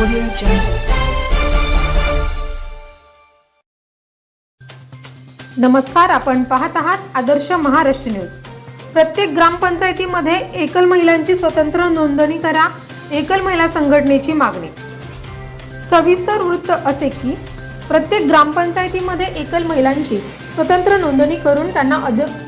Audio Jungle. नमस्कार आपण पाहत आहात आदर्श महाराष्ट्र न्यूज प्रत्येक ग्रामपंचायतीमध्ये एकल महिलांची स्वतंत्र नोंदणी करा एकल महिला संघटनेची मागणी सविस्तर वृत्त असे की प्रत्येक ग्रामपंचायतीमध्ये एकल महिलांची स्वतंत्र नोंदणी करून त्यांना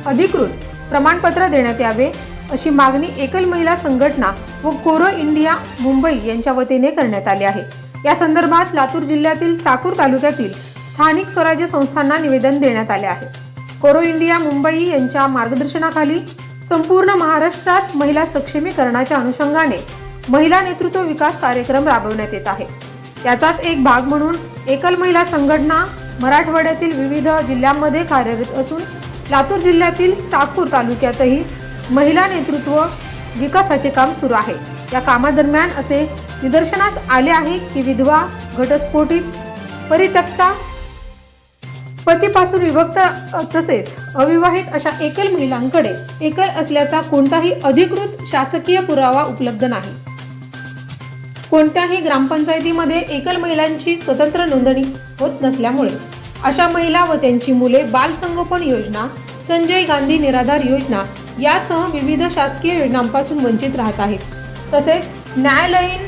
अधिकृत प्रमाणपत्र देण्यात यावे अशी मागणी एकल महिला संघटना व कोरो इंडिया मुंबई यांच्या वतीने करण्यात आली आहे. या संदर्भात लातूर जिल्ह्यातील चाकूर तालुक्यातील स्थानिक स्वराज्य संस्थांना निवेदन देण्यात आले आहे. कोरो इंडिया मुंबई यांच्या मार्गदर्शनाखाली संपूर्ण महाराष्ट्रात महिला सक्षमीकरणाच्या अनुषंगाने महिला नेतृत्व विकास कार्यक्रम राबवण्यात येत आहे. याचाच एक भाग म्हणून एकल महिला संघटना मराठवाड्यातील विविध जिल्ह्यांमध्ये कार्यरत असून लातूर जिल्ह्यातील चाकूर तालुक्यातही महिला नेतृत्व विकासाचे काम सुरू आहे. या कामादरम्यान असे निदर्शनास आले आहे की विधवा घटस्फोटित परित्यक्ता पतीपासून विभक्त तसेच अविवाहित अशा एकल महिलांकडे एकल असल्याचा कोणताही अधिकृत शासकीय पुरावा उपलब्ध नाही. कोणत्याही ग्रामपंचायतीमध्ये एकल महिलांची स्वतंत्र नोंदणी होत नसल्यामुळे अशा महिला व त्यांची मुले बालसंगोपन योजना संजय गांधी निराधार योजना यासह विविध शासकीय योजनांपासून वंचित राहत आहेत. तसेच न्यायालयीन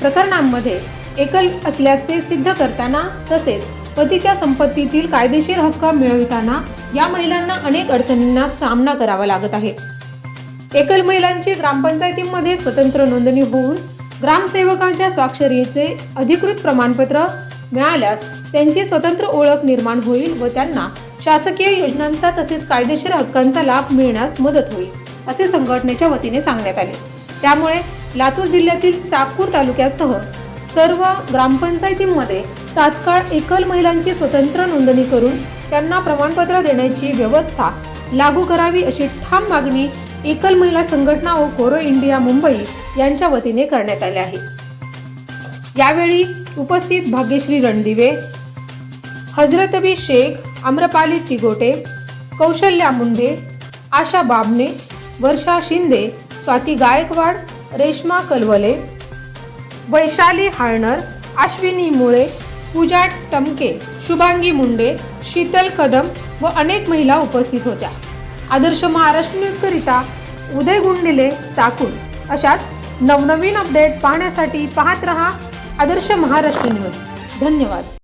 प्रकरणांमध्ये एकल असल्याचे सिद्ध करताना तसेच पतीच्या संपत्तीतील कायदेशीर हक्क मिळविताना या महिलांना अनेक अडचणींना सामना करावा लागत आहे. एकल महिलांची ग्रामपंचायतीमध्ये स्वतंत्र नोंदणी होऊन ग्रामसेवकांच्या स्वाक्षरीचे अधिकृत प्रमाणपत्र मिळाल्यास त्यांची स्वतंत्र ओळख निर्माण होईल व त्यांना शासकीय योजनांचा तसेच कायदेशीर हक्कांचा लाभ मिळण्यास मदत होईल असे संघटनेच्या वतीने सांगण्यात आले. त्यामुळे लातूर जिल्ह्यातील चाकूर तालुक्यासह सर्व ग्रामपंचायतींमध्ये तात्काळ एकल महिलांची स्वतंत्र नोंदणी करून त्यांना प्रमाणपत्र देण्याची व्यवस्था लागू करावी अशी ठाम मागणी एकल महिला संघटना व कोरो इंडिया मुंबई यांच्या वतीने करण्यात आली आहे. यावेळी उपस्थित भाग्यश्री रणदिवे हजरतबी शेख आम्रपाली तिगोटे कौशल्या मुंढे आशा बाबणे वर्षा शिंदे स्वाती गायकवाड रेश्मा कलवले वैशाली हाळणर अश्विनी मुळे पूजा टमके शुभांगी मुंडे शीतल कदम व अनेक महिला उपस्थित होत्या. आदर्श महाराष्ट्र न्यूजकरिता उदय गुंडिले चाकून अशाच नवनवीन अपडेट पाहण्यासाठी पाहत रहा आदर्श महाराष्ट्र न्यूज. धन्यवाद.